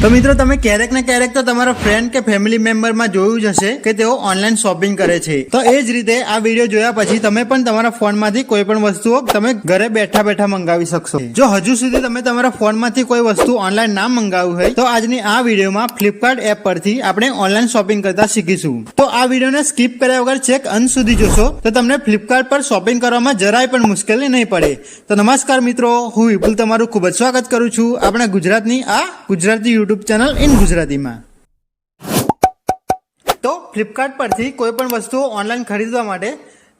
તો મિત્રો, તમે ક્યારેક ને ક્યારેક તો તમારા ફ્રેન્ડ કે ફેમિલી મેમ્બરમાં જોયું જ હશે કે તેઓ ઓનલાઈન શોપિંગ કરે છે. તો એ જ રીતે આ વીડિયો જોયા પછી તમે પણ તમારા ફોનમાંથી કોઈ પણ વસ્તુઓ તમે ઘરે બેઠા બેઠા મંગાવી શકશો. જો હજુ સુધી તમે તમારા ફોનમાંથી કોઈ વસ્તુ ઓનલાઈન ના મંગાવ્યું હોય, તો આજની આ વિડીયોમાં ફ્લિપકાર્ટ એપ પરથી આપણે ઓનલાઈન શોપિંગ કરતા શીખીશું. તો આ વિડીયોને સ્કીપ કર્યા વગર છેક અંત સુધી જોશો, તો તમને ફ્લિપકાર્ટ પર શોપિંગ કરવામાં જરાય પણ મુશ્કેલી નહીં પડે. તો નમસ્કાર મિત્રો, હું વિપુલ તમારું ખૂબ જ સ્વાગત કરું છું આપણા ગુજરાતની આ ગુજરાતી યુટ્યુબ ચેનલ ઇન ગુજરાતીમાં તો ફ્લિપકાર્ટ પરથી કોઈ પણ વસ્તુઓ ઓનલાઈન ખરીદવા માટે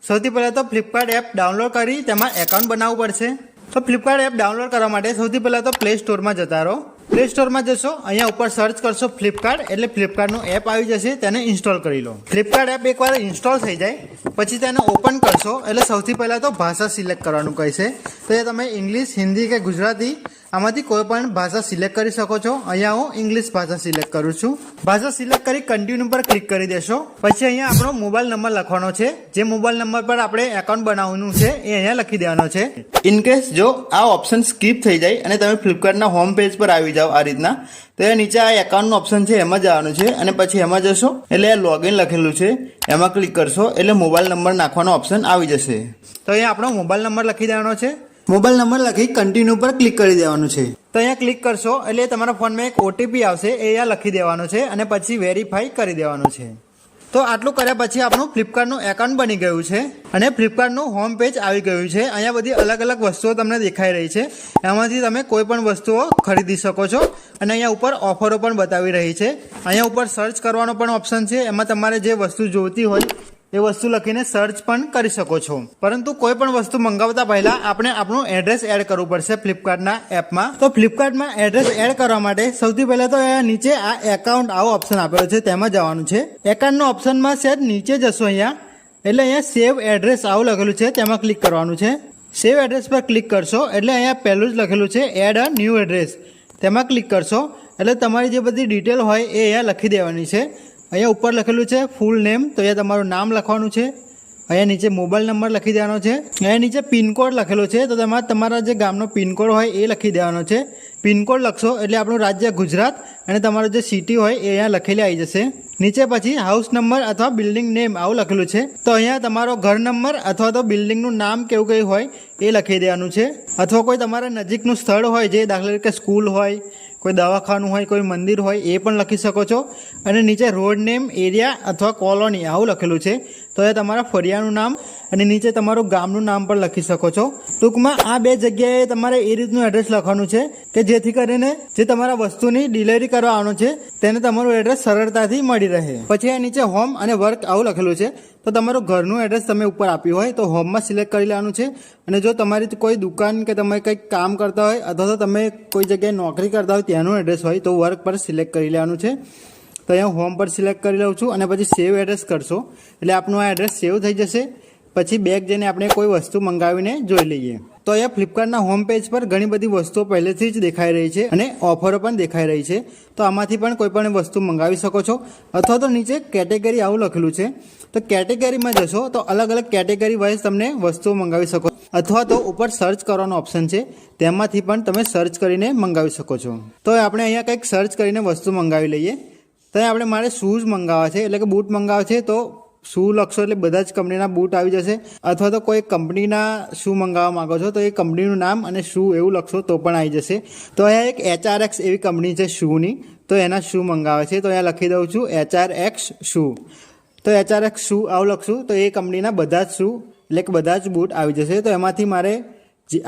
સૌથી પહેલાં તો ફ્લિપકાર્ટ એપ ડાઉનલોડ કરી તેમાં એકાઉન્ટ બનાવવું પડશે. તો ફ્લિપકાર્ટ એપ ડાઉનલોડ કરવા માટે સૌથી પહેલાં તો પ્લે સ્ટોરમાં જતા રહો. પ્લે સ્ટોરમાં જશો, અહીંયા ઉપર સર્ચ કરશો ફ્લિપકાર્ટ એટલે ફ્લિપકાર્ટનું એપ આવી જશે, તેને ઇન્સ્ટોલ કરી લો. ફ્લિપકાર્ટ એપ એકવાર ઇન્સ્ટોલ થઈ જાય, પછી તેને ઓપન કરશો, એટલે સૌથી પહેલાં તો ભાષા સિલેક્ટ કરવાનું કહેશે. તો એ તમે ઇંગ્લિશ હિન્દી કે ગુજરાતી આમાંથી કોઈ પણ ભાષા સિલેક્ટ કરી શકો છો. અહીંયા હું ઇંગ્લિશ ભાષા સિલેક્ટ કરું છું. ભાષા સિલેક્ટ કરી કન્ટિન્યુ પર ક્લિક કરી દેશો. પછી અહીંયા આપણો મોબાઈલ નંબર લખવાનો છે. જે મોબાઈલ નંબર પર આપણે એકાઉન્ટ બનાવવાનું છે, એ અહીંયા લખી દેવાનો છે. ઇનકેસ જો આ ઓપ્શન સ્કીપ થઈ જાય અને તમે ફ્લિપકાર્ટના હોમ પેજ પર આવી જાઓ આ રીતના, તો એ નીચે આ એકાઉન્ટનું ઓપ્શન છે, એમાં જવાનું છે. અને પછી એમાં જશો, એટલે આ લોગિન લખેલું છે. એમાં ક્લિક કરશો, એટલે મોબાઈલ નંબર નાખવાનો ઓપ્શન આવી જશે. તો અહીંયા આપણો મોબાઈલ નંબર લખી દેવાનો છે. મોબાઈલ નંબર લખી કન્ટિન્યુ પર ક્લિક કરી દેવાનું છે. તો અહીંયા ક્લિક કરશો એટલે તમારા ફોનમાં એક ઓટીપી આવશે, એ અહીંયા લખી દેવાનો છે અને પછી વેરીફાઈ કરી દેવાનું છે. તો આટલું કર્યા પછી આપણું ફ્લિપકાર્ટનું એકાઉન્ટ બની ગયું છે અને ફ્લિપકાર્ટનું હોમ પેજ આવી ગયું છે. અહીંયા બધી અલગ અલગ વસ્તુઓ તમને દેખાઈ રહી છે. એમાંથી તમે કોઈ પણ વસ્તુઓ ખરીદી શકો છો અને અહીંયા ઉપર ઓફરો પણ બતાવી રહી છે. અહીંયા ઉપર સર્ચ કરવાનો પણ ઓપ્શન છે. એમાં તમારે જે વસ્તુ જોઈતી હોય એ વસ્તુ લખીને સર્ચ પણ કરી શકો છો. પરંતુ કોઈ પણ વસ્તુ મંગાવતા પહેલા આપણે આપણું એડ્રેસ એડ કરવું પડશે ફ્લિપકાર્ટના એપમાં. તો ફ્લિપકાર્ટમાં એડ્રેસ એડ કરવા માટે સૌથી પહેલા તો નીચે આ એકાઉન્ટ આવો ઓપ્શન આપેલો છે, તેમાં જવાનું છે. એકાઉન્ટનો ઓપ્શનમાં સેટ નીચે જશો અહીંયા. એટલે અહીંયા સેવ એડ્રેસ આવું લખેલું છે, તેમાં ક્લિક કરવાનું છે. સેવ એડ્રેસ પર ક્લિક કરશો, એટલે અહીંયા પહેલું જ લખેલું છે એડ અ ન્યૂ એડ્રેસ તેમાં ક્લિક કરશો. એટલે તમારી જે બધી ડિટેલ હોય એ અહીંયા લખી દેવાની છે. અહીંયા ઉપર લખેલું છે ફૂલ નેમ તો અહીંયા તમારું નામ લખવાનું છે. અહીંયા નીચે મોબાઈલ નંબર લખી દેવાનો છે. અહીંયા નીચે પિનકોડ લખેલો છે, તો તમારે તમારા જે ગામનો પિનકોડ હોય એ લખી દેવાનો છે. પિનકોડ લખશો એટલે આપણું રાજ્ય ગુજરાત અને તમારું જે સિટી હોય એ અહીંયા લખેલી આવી જશે. નીચે પછી હાઉસ નંબર અથવા બિલ્ડિંગ નેમ આવું લખેલું છે. તો અહીંયા તમારો ઘર નંબર અથવા તો બિલ્ડિંગનું નામ કેવું કંઈ હોય એ લખી દેવાનું છે. અથવા કોઈ તમારા નજીકનું સ્થળ હોય જે દાખલા તરીકે સ્કૂલ હોય કોઈ દવાખાનું હોય, કોઈ મંદિર હોય, એ પણ લખી શકો છો. અને નીચે રોડ નેમ, એરિયા અથવા કોલોની, આવું લખેલું છે. તો એ તમારા ફરિયાનું નામ અને નીચે તમારું ગામનું નામ પણ લખી શકો છો. ટૂંકમાં આ બે જગ્યાએ તમારે એ રીતનું એડ્રેસ લખવાનું છે. કે જેથી કરીને જે તમારા વસ્તુની ડિલિવરી કરવા આવવાનું છે, તેને તમારું એડ્રેસ સરળતાથી મળી રહે. પછી આ નીચે હોમ અને વર્ક આવું લખેલું છે. તો તમારું ઘરનું એડ્રેસ તમે ઉપર આપ્યું હોય, તો હોમમાં સિલેક્ટ કરી લેવાનું છે. અને જો તમારી કોઈ દુકાન કે તમે કંઈક કામ કરતા હોય, અથવા તો તમે કોઈ જગ્યાએ નોકરી કરતા હોય, ત્યાંનું એડ્રેસ હોય, તો વર્ક પર સિલેક્ટ કરી લેવાનું છે. તો અહીંયા હોમ પર સિલેક્ટ કરી લઉં છું અને પછી સેવ એડ્રેસ કરશો. એટલે આપનું આ એડ્રેસ સેવ થઈ જશે. પછી બેગ જઈને આપણે કોઈ વસ્તુ મંગાવીને જોઈ લઈએ. તો અહીંયા ફ્લિપકાર્ટના હોમ પેજ પર ઘણી બધી વસ્તુઓ પહેલેથી જ દેખાઈ રહી છે અને ઓફરો પણ દેખાઈ રહી છે. તો આમાંથી પણ કોઈ પણ વસ્તુ મંગાવી શકો છો. અથવા તો નીચે કેટેગરી આવું લખેલું છે. તો કેટેગરીમાં જશો તો અલગ અલગ કેટેગરી વાઇઝ તમને વસ્તુઓ મંગાવી શકો અથવા તો ઉપર સર્ચ કરવાનો ઓપ્શન છે. તેમાંથી પણ તમે સર્ચ કરીને મંગાવી શકો છો. તો આપણે અહીંયા કંઈક સર્ચ કરીને વસ્તુ મંગાવી લઈએ. તો આપણે મારે શૂઝ મંગાવવા છે, એટલે કે બૂટ મંગાવવા છે. તો શૂ લખશો એટલે બધા જ કંપનીના બૂટ આવી જશે? અથવા તો કોઈ કંપનીના શૂ મંગાવવા માંગો છો, તો એ કંપનીનું નામ અને શૂ એવું લખશો તો પણ આવી જશે. તો અહીંયા એક એચઆરએક્સ એવી કંપની છે શૂની, તો એના શૂ મંગાવે છે, તો અહીંયા લખી દઉં છું એચઆરએક્સ શૂ. તો એચઆરએક્સ શૂ આવું લખશું, તો એ કંપનીના બધા જ શૂ, એટલે કે બધા જ બૂટ આવી જશે. તો એમાંથી મારે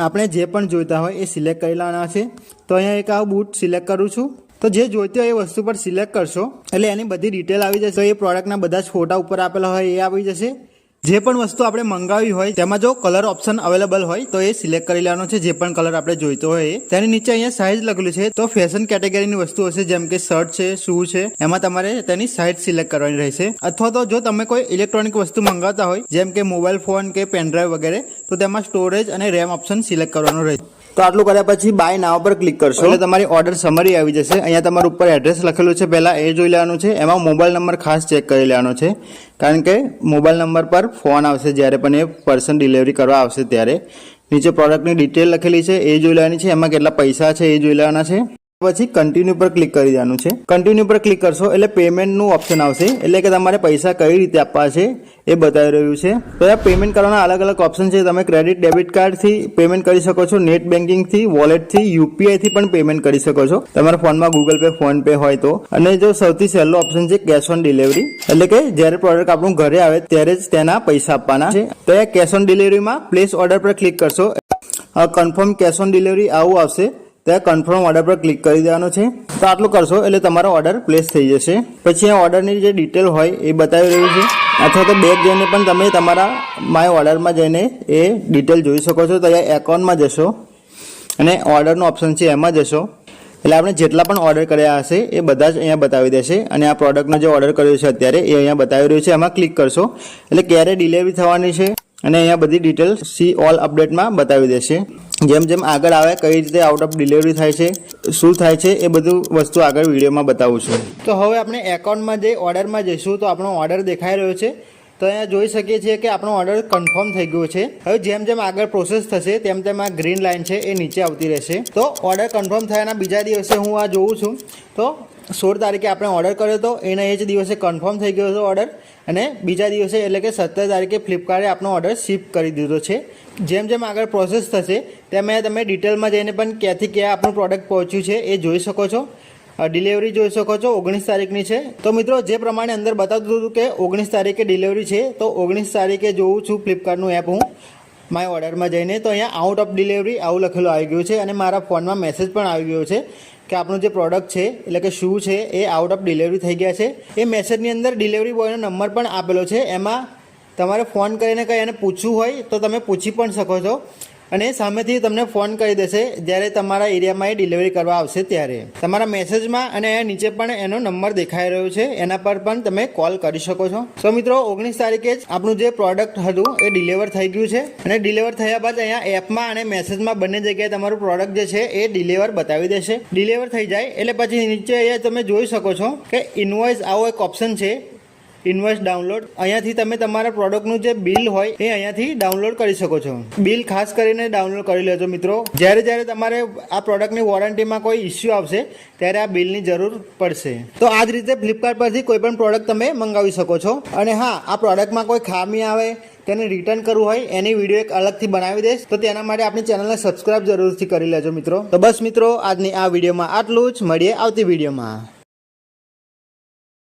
આપણે જે પણ જોઈતા હોય એ સિલેક્ટ કરી લેવાના છે. તો અહીંયા એક આવું બૂટ સિલેક્ટ કરું છું. તો જે જોઈતી હોય એ વસ્તુ પર સિલેક્ટ કરશો. એટલે એની બધી ડિટેલ આવી જશે. એ પ્રોડક્ટના બધા જ ફોટા ઉપર આપેલા હોય એ આવી જશે. જે પણ વસ્તુ આપણે મંગાવી હોય, તેમાં જો કલર ઓપ્શન અવેલેબલ હોય, તો એ સિલેક્ટ કરી લેવાનો છે. જે પણ કલર આપણે જોઈતો હોય એ. તેની નીચે અહીંયા સાઇઝ લખેલું છે. તો ફેશન કેટેગરીની વસ્તુ હશે, જેમ કે શર્ટ છે શૂ છે. એમાં તમારે તેની સાઇઝ સિલેક્ટ કરવાની રહેશે. અથવા તો જો તમે કોઈ ઇલેક્ટ્રોનિક વસ્તુ મંગાવતા હોય, જેમ કે મોબાઈલ ફોન કે પેનડ્રાઈવ વગેરે, તો તેમાં સ્ટોરેજ અને રેમ ઓપ્શન સિલેક્ટ કરવાનો રહેશે. તો આટલું કર્યા પછી બાય નાવ પર ક્લિક કરશો. એટલે તમારી ઓર્ડર સમરી આવી જશે. અહીંયા તમારું ઉપર એડ્રેસ લખેલું છે. પહેલાં એ જોઈ લેવાનું છે. એમાં મોબાઈલ નંબર ખાસ ચેક કરી લેવાનો છે. કારણ કે મોબાઈલ નંબર પર ફોન આવશે જ્યારે પણ એ પર્સન ડિલિવરી કરવા આવશે ત્યારે. નીચે પ્રોડક્ટની ડિટેલ લખેલી છે. એ જોઈ લેવાની છે. એમાં કેટલા પૈસા છે એ જોઈ લેવાના છે. પછી કન્ટિન્યુ પર ક્લિક કરી દેવાનું છે. કન્ટિન્યુ પર ક્લિક કરશો એટલે પેમેન્ટનું ઓપ્શન આવશે. એટલે કે તમારે પૈસા કઈ રીતે આપવા છે એ બતાવી રહ્યું છે. તો આ પેમેન્ટ કરવાના અલગ અલગ ઓપ્શન છે. તમે ક્રેડિટ ડેબિટ કાર્ડથી પેમેન્ટ કરી શકો છો. નેટ બેન્કિંગથી વોલેટથી યુપીઆઈથી પણ પેમેન્ટ કરી શકો છો. તમારા ફોનમાં ગૂગલ પે ફોન પે હોય તો. અને જો સૌથી સહેલો ઓપ્શન છે કેશ ઓન ડિલિવરી એટલે કે જ્યારે પ્રોડક્ટ આપણું ઘરે આવે ત્યારે જ તેના પૈસા આપવાના છે. તો એ કેશ ઓન ડિલિવરીમાં પ્લેસ ઓર્ડર પર ક્લિક કરશો. કન્ફર્મ કેશ ઓન ડિલિવરી આવું આવશે. ત્યાં કન્ફર્મ ઓર્ડર પર ક્લિક કરી દેવાનું છે. તો આટલું કરશો એટલે તમારો ઓર્ડર પ્લેસ થઈ જશે. પછી ઓર્ડરની જે ડિટેલ હોય એ બતાવી રહ્યું છે. અથવા તો બેગ જઈને પણ તમે તમારા માય ઓર્ડરમાં જઈને એ ડિટેલ જોઈ શકો છો. તો અહીંયા એકાઉન્ટમાં જશો અને ઓર્ડરનો ઓપ્શન છે એમાં જશો. એટલે આપણે જેટલા પણ ઓર્ડર કર્યા હશે એ બધા જ અહીંયા બતાવી દેશે. અને આ પ્રોડક્ટનો જે ઓર્ડર કર્યો છે અત્યારે એ અહીંયા બતાવી રહ્યું છે. એમાં ક્લિક કરશો. એટલે ક્યારે ડિલિવરી થવાની છે. અને અહીંયા બધી ડિટેલ સી ઓલ અપડેટમાં બતાવી દેશે. જેમ જેમ આગળ આવે, કઈ રીતે આઉટ ઓફ ડિલિવરી થાય છે, શું થાય છે, એ બધું વસ્તુ આગળ વિડીયોમાં બતાવું છું. તો હવે આપણે એકાઉન્ટમાં જે ઓર્ડરમાં જઈશું, તો આપણો ઓર્ડર દેખાઈ રહ્યો છે. તો અહીંયા જોઈ શકીએ છીએ કે આપણો ઓર્ડર કન્ફર્મ થઈ ગયો છે. હવે જેમ જેમ આગળ પ્રોસેસ થશે, તેમ તેમ આ ગ્રીન લાઇન છે એ નીચે આવતી રહેશે. તો ઓર્ડર કન્ફર્મ થયાના બીજા દિવસે હું આ જોઉં છું. તો સોળ તારીખે આપણે ઓર્ડર કર્યો હતો, એના એ જ દિવસે કન્ફર્મ થઈ ગયો હતો ઓર્ડર અને બીજા દિવસે એટલે કે સત્તર તારીખે ફ્લિપકાર્ટે આપણો ઓર્ડર શિપ કરી દીધો છે. જેમ જેમ આગળ પ્રોસેસ થશે, તેમ તમે ડિટેલમાં જઈને પણ ક્યાંથી ક્યાં આપણું પ્રોડક્ટ પહોંચ્યું છે એ જોઈ શકો છો. ડિલિવરી જોઈ શકો છો, ઓગણીસ તારીખની છે. તો મિત્રો, જે પ્રમાણે અંદર બતાવતું હતું કે ઓગણીસ તારીખે ડિલિવરી છે, તો ઓગણીસ તારીખે જોઉં છું ફ્લિપકાર્ટનું એપ હું. માય ઓર્ડરમાં જઈને તો અહીંયા આઉટ ઓફ ડિલિવરી આવું લખેલું આવી ગયું છે અને મારા ફોનમાં મેસેજ પણ આવી ગયો છે કે આપણું જે પ્રોડક્ટ છે, એટલે કે શું છે, એ આઉટ ઓફ ડિલિવરી થઈ ગયા છે. એ મેસેજની અંદર ડિલિવરી બોયનો નંબર પણ આપેલો છે. એમાં તમારે ફોન કરીને કંઈ એને પૂછવું હોય તો તમે પૂછી પણ શકો છો. અને સામેથી તમને ફોન કરી દેશે જ્યારે તમારા એરિયામાં એ ડિલિવરી કરવા આવશે ત્યારે. તમારા મેસેજમાં અને નીચે પણ એનો નંબર દેખાઈ રહ્યો છે. એના પર પણ તમે કોલ કરી શકો છો. સો મિત્રો, ઓગણીસ તારીખે જ આપણું જે પ્રોડક્ટ હતું એ ડિલિવર થઈ ગયું છે. અને ડિલિવર થયા બાદ અહીંયા એપમાં અને મેસેજમાં બંને જગ્યાએ તમારું પ્રોડક્ટ જે છે એ ડિલિવર બતાવી દેશે. ડિલિવર થઈ જાય એટલે પછી નીચે અહીંયા તમે જોઈ શકો છો કે ઇનવોઇસ આવો એક ઓપ્શન છે. ઇન્વોઇસ ડાઉનલોડ અહીંયાથી તમે તમારા પ્રોડક્ટનું જે બિલ હોય એ અહીંયાથી ડાઉનલોડ કરી શકો છો. બિલ ખાસ કરીને ડાઉનલોડ કરી લેજો મિત્રો. જ્યારે જ્યારે તમારે આ પ્રોડક્ટની વોરંટીમાં કોઈ ઇસ્યુ આવશે, ત્યારે આ બિલની જરૂર પડશે. તો આ જ રીતે ફ્લિપકાર્ટ પરથી કોઈ પણ પ્રોડક્ટ તમે મંગાવી શકો છો. અને હા, આ પ્રોડક્ટમાં કોઈ ખામી આવે, તેને રિટર્ન કરવું હોય, એની વીડિયો એક અલગથી બનાવી દઈશ. તો તેના માટે આપણી ચેનલને સબસ્ક્રાઇબ જરૂરથી કરી લેજો મિત્રો. તો બસ મિત્રો, આજની આ વિડીયોમાં આટલું જ. મળીએ આવતી વિડીયોમાં